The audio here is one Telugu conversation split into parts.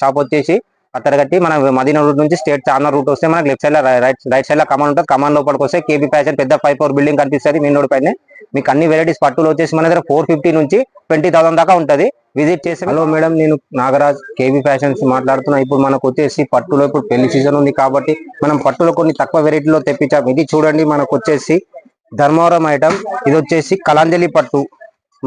షాప్ వచ్చేసి అత్తరగట్టి మన మదీన రూట్ నుంచి స్టేట్ చార్నర్ రూట్ వస్తే మనకు లెఫ్ట్ సైడ్లో రైట్ రైట్ సైడ్లో కమాన్ ఉంటుంది. కమాన్ లోపలికి వస్తే కేబీ ఫ్యాషన్ పెద్ద ఫైవ్ ఫోర్ బిల్డింగ్ కనిపిస్తుంది. మెయిన్ రోడ్ పైన మీకు అన్ని వెరైటీస్ పట్టులు వచ్చేసి మన దగ్గర ఫోర్ ఫిఫ్టీ నుంచి ట్వంటీ థౌసండ్ దాకా ఉంటుంది. విజిట్ చేసి హలో మేడం నేను నాగరాజ్ కేబీ ఫ్యాషన్స్ మాట్లాడుతున్నా. ఇప్పుడు మనకు వచ్చేసి పట్టులో ఇప్పుడు పెళ్ళి సీజన్ ఉంది కాబట్టి మనం పట్టులో కొన్ని తక్కువ వెరైటీలో తెప్పించాం. ఇది చూడండి మనకు వచ్చేసి ధర్మవరం ఐటమ్ ఇది వచ్చేసి కలాంజలి పట్టు.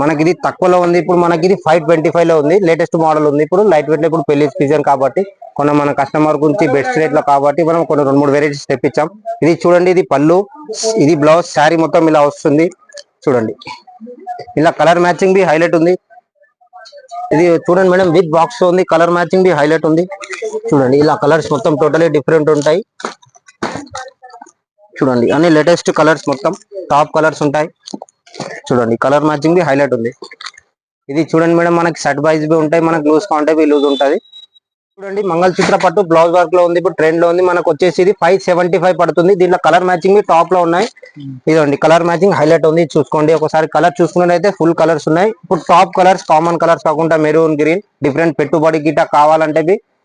మనకి ఇది తక్కువలో ఉంది. ఇప్పుడు మనకి ఇది ఫైవ్ ట్వంటీ ఫైవ్లో ఉంది. లేటెస్ట్ మోడల్ ఉంది. ఇప్పుడు లైట్ వెయిట్లో ఇప్పుడు పెళ్ళి సీజన్ కాబట్టి కొన్ని మన కస్టమర్ గురించి బెస్ట్ రేట్లో కాబట్టి మనం కొన్ని రెండు మూడు వెరైటీస్ తెప్పించాం. ఇది చూడండి ఇది పళ్ళు ఇది బ్లౌజ్ శారీ మొత్తం ఇలా వస్తుంది. చూడండి. ఇలా కలర్ మ్యాచింగ్ బి హైలైట్ ఉంది. ఇది చూడండి మేడం విత్ బాక్స్ ఉంది. కలర్ మ్యాచింగ్ బి హైలైట్ ఉంది. చూడండి ఇలా కలర్స్ మొత్తం టోటలీ డిఫరెంట్ ఉంటాయి. చూడండి అన్ని లేటెస్ట్ కలర్స్ మొత్తం. టాప్ కలర్స్ ఉంటాయి. చూడండి కలర్ మ్యాచింగ్ బి హైలైట్ ఉంది. ఇది చూడండి మేడం మనకి సెట్ వైజ్ బి ఉంటాయి మనకి లూజ్ కాంటే లూజ్ ఉంటది. చూడండి మంగళసూత్ర పట్టు బ్లౌజ్ వర్క్లో ఉంది ఇప్పుడు ట్రెండ్లో ఉంది మనకు వచ్చేసి ఇది ఫైవ్ సెవెంటీ ఫైవ్ పడుతుంది. దీంట్లో కలర్ మ్యాచింగ్ టాప్లో ఉన్నాయి. ఇదండి కలర్ మ్యాచింగ్ హైలైట్ ఉంది చూసుకోండి. ఒకసారి కలర్ చూసుకున్నట్టయితే ఫుల్ కలర్స్ ఉన్నాయి. ఇప్పుడు టాప్ కలర్స్ కామన్ కలర్స్ కాకుండా మెరూన్ గ్రీన్ డిఫరెంట్ పెట్టుబడి గిట్ట కావాలంటే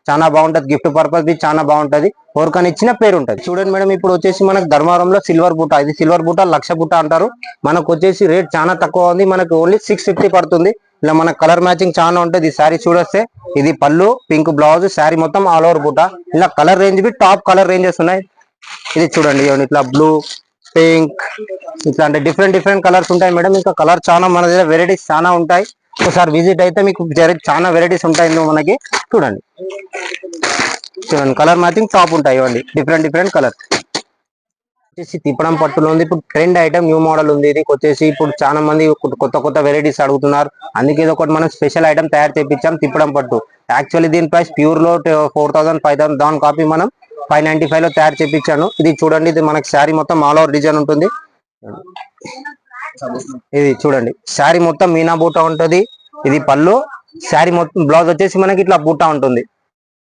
చాలా బాగుంటది. గిఫ్ట్ పర్పస్ ది చాలా బాగుంటది. ఎవరికైనా ఇచ్చిన పేరు ఉంటది. చూడండి మేడం ఇప్పుడు వచ్చేసి మనకు ధర్మవరంలో సిల్వర్ బూట ఇది సిల్వర్ బూట లక్ష బూట అంటారు. మనకు వచ్చేసి రేట్ చాలా తక్కువ ఉంది. మనకు ఓన్లీ సిక్స్ ఫిఫ్టీ పడుతుంది. ఇలా మన కలర్ మ్యాచింగ్ చాలా ఉంటది. ఈ శారీ చూడొస్తే ఇది పళ్ళు పింక్ బ్లౌజ్ శారీ మొత్తం ఆల్ ఓవర్ బూట ఇలా కలర్ రేంజ్ బి టాప్ కలర్ రేంజెస్ ఉన్నాయి. ఇది చూడండి ఇట్లా బ్లూ పింక్ ఇట్లా అంటే డిఫరెంట్ డిఫరెంట్ కలర్స్ ఉంటాయి మేడం. ఇంకా కలర్ చాలా మన దగ్గర వెరైటీస్ చాలా ఉంటాయి. ఒకసారి విజిట్ అయితే మీకు చాలా వెరైటీస్ ఉంటాయి మనకి. చూడండి. చూడండి కలర్ మ్యాచింగ్ టాప్ ఉంటాయి ఇవ్వండి. Different different colour. వచ్చేసి తిప్పడం పట్టులో ఉంది. ఇప్పుడు ట్రెండ్ ఐటమ్ న్యూ మోడల్ ఉంది. ఇది వచ్చేసి ఇప్పుడు చాలా మంది కొత్త కొత్త వెరైటీస్ అడుగుతున్నారు. అందుకే ఇది ఒకటి మనం స్పెషల్ ఐటమ్ తయారు చేయించాం తిప్పడం పట్టు. యాక్చువల్లీ దీని ప్రైస్ ప్యూర్లో ఫోర్ థౌసండ్ ఫైవ్ థౌసండ్ దాని కాపీ మనం ఫైవ్ నైన్టీ ఫైవ్లో తయారు చేపించాను. ఇది చూడండి ఇది మనకి శారీ మొత్తం ఆల్ ఓవర్ డిజైన్ ఉంటుంది. ఇది చూడండి. శారీ మొత్తం మీనా బూటా ఉంటుంది. ఇది పళ్ళు. శారీ మొత్తం బ్లౌజ్ వచ్చేసి మనకి ఇట్లా బూటా ఉంటుంది.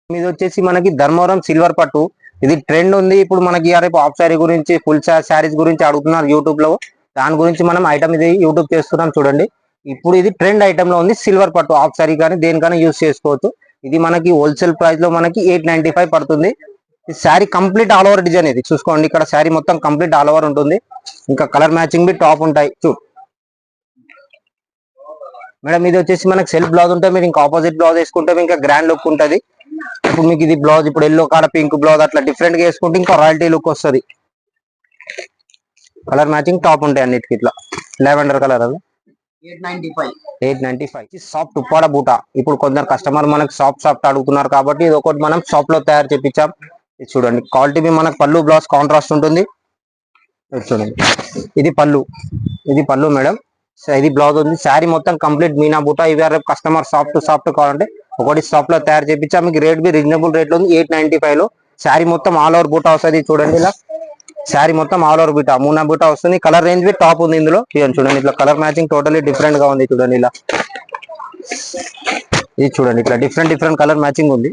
ఇది వచ్చేసి మనకి ధర్మవరం సిల్వర్ పట్టు. ఇది ట్రెండ్ ఉంది. ఇప్పుడు మనకి రేపు హాఫ్ శారీ గురించి ఫుల్ శారీస్ గురించి అడుగుతున్నారు యూట్యూబ్లో దాని గురించి మనం ఐటమ్ ఇది యూట్యూబ్ చేస్తున్నాం చూడండి. ఇప్పుడు ఇది ట్రెండ్ ఐటమ్లో ఉంది. సిల్వర్ పట్టు హాఫ్ శారీ కానీ దేనికైనా యూస్ చేసుకోవచ్చు. ఇది మనకి హోల్సేల్ ప్రైస్లో మనకి ఎయిట్ నైన్టీ ఫైవ్ పడుతుంది. ఈ sari complete all over design ఇది. చూసుకోండి ఇక్కడ శారీ మొత్తం కంప్లీట్ ఆల్ ఓవర్ ఉంటుంది. ఇంకా కలర్ మ్యాచింగ్ బి టాప్ ఉంటాయి. చూ. మేడం ఇది వచ్చేసి మనకి సెల్ఫ్ బ్లౌజ్ ఉంటే మీరు ఇంకా ఆపోజిట్ బ్లౌజ్ వేసుకుంటే ఇంకా గ్రాండ్ లుక్ ఉంటుంది. ఇప్పుడు మీకు ఇది బ్లౌజ్ ఇప్పుడు ఎల్లో కాడ పింక్ బ్లౌజ్ అట్లా డిఫరెంట్గా వేసుకుంటే ఇంకా రాయల్టీ లుక్ వస్తుంది. కలర్ మ్యాచింగ్ టాప్ ఉంటాయి అన్నిటికి ఇట్లా. లెవెండర్ కలర్ అది. Eight ninety five. Eight five soft Uppada బూట. ఇప్పుడు కొందరు కస్టమర్ మనకు సాఫ్ట్ సాఫ్ట్ అడుగుతున్నారు కాబట్టి ఇది ఒకటి మనం షాప్లో తయారు చేపించాం. ఇది చూడండి. క్వాలిటీ బి మనకు పళ్ళు బ్లౌజ్ కాంట్రాస్ట్ ఉంటుంది. ఇది చూడండి. ఇది పళ్ళు. ఇది పళ్ళు మేడం. సో ఇది బ్లౌజ్ ఉంది. శారీ మొత్తం కంప్లీట్ మీనా బూట. ఇవి రేపు కస్టమర్ సాఫ్ట్ సాఫ్ట్ కావాలంటే ఒకటి షాప్లో తయారు చేయించా. మీకు రేట్ బి రీజనబుల్ రేట్లో ఉంది. ఎయిట్ నైన్టీ ఫైవ్లో. శారీ మొత్తం ఆల్ ఓవర్ బూటా వస్తుంది. చూడండి ఇలా. శారీ మొత్తం ఆల్ ఓవర్ బూటా. మూనా బూట వస్తుంది. కలర్ రేంజ్ బి టాప్ ఉంది ఇందులో. చూడండి. ఇట్లా కలర్ మ్యాచింగ్ టోటలీ డిఫరెంట్గా ఉంది. చూడండి ఇలా. ఇది చూడండి. ఇట్లా డిఫరెంట్ డిఫరెంట్ కలర్ మ్యాచింగ్ ఉంది.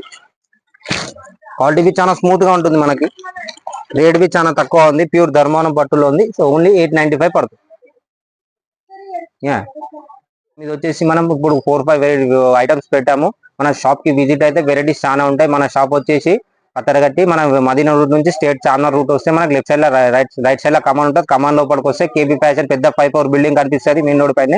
క్వాలిటీ బి చాలా స్మూత్గా ఉంటుంది మనకి. రేట్ బి చాలా తక్కువ ఉంది. ప్యూర్ ధర్మానం పట్టులో ఉంది. So only eight ninety five పడుతుంది. ఇది వచ్చేసి మనం ఇప్పుడు ఫోర్ ఫైవ్ ఐటమ్స్ పెట్టాము. మన షాప్కి విజిట్ అయితే వెరైటీస్ చాలా ఉంటాయి. మన షాప్ వచ్చేసి అత్తరగట్టి మన మదీనా రూట్ నుంచి స్టేట్ చార్మినార్ రూట్ వస్తే మనకి లెఫ్ట్ సైడ్లో రైట్ రైట్ సైడ్లో కమాన్ ఉంటుంది. కమాన్ లోపలికి వస్తే కేబీ ఫ్యాషన్ పెద్ద ఫైవ్ ఫోర్ బిల్డింగ్ కనిపిస్తుంది. మెయిన్ రోడ్ పైన.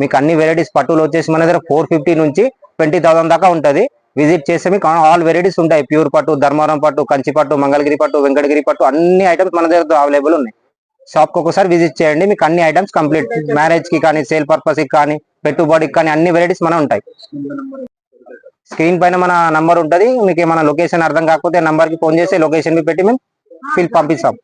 మీకు అన్ని వెరైటీస్ పట్టులు వచ్చేసి మన దగ్గర ఫోర్ ఫిఫ్టీ నుంచి ట్వంటీ థౌసండ్ దాకా ఉంటుంది. విజిట్ చేస్తే మీకు ఆల్ వెరైటీస్ ఉంటాయి. ప్యూర్ పట్టు ధర్మవరం పట్టు కంచి పట్టు మంగళగిరి పట్టు వెంకటగిరి పట్టు అన్ని ఐటమ్స్ మన దగ్గర అవైలబుల్ ఉన్నాయి. షాప్కి ఒకసారి విజిట్ చేయండి. మీకు అన్ని ఐటమ్స్ కంప్లీట్ మ్యారేజ్కి కానీ సేల్ పర్పస్కి కానీ పెట్టుబడికి కానీ అన్ని వెరైటీస్ మన ఉంటాయి. స్క్రీన్ పైన మన నంబర్ ఉంటది. మీకు ఏమైనా లొకేషన్ అర్థం కాకపోతే నంబర్కి ఫోన్ చేసి లొకేషన్ పెట్టి మేము ఫిల్ పంపిస్తాం.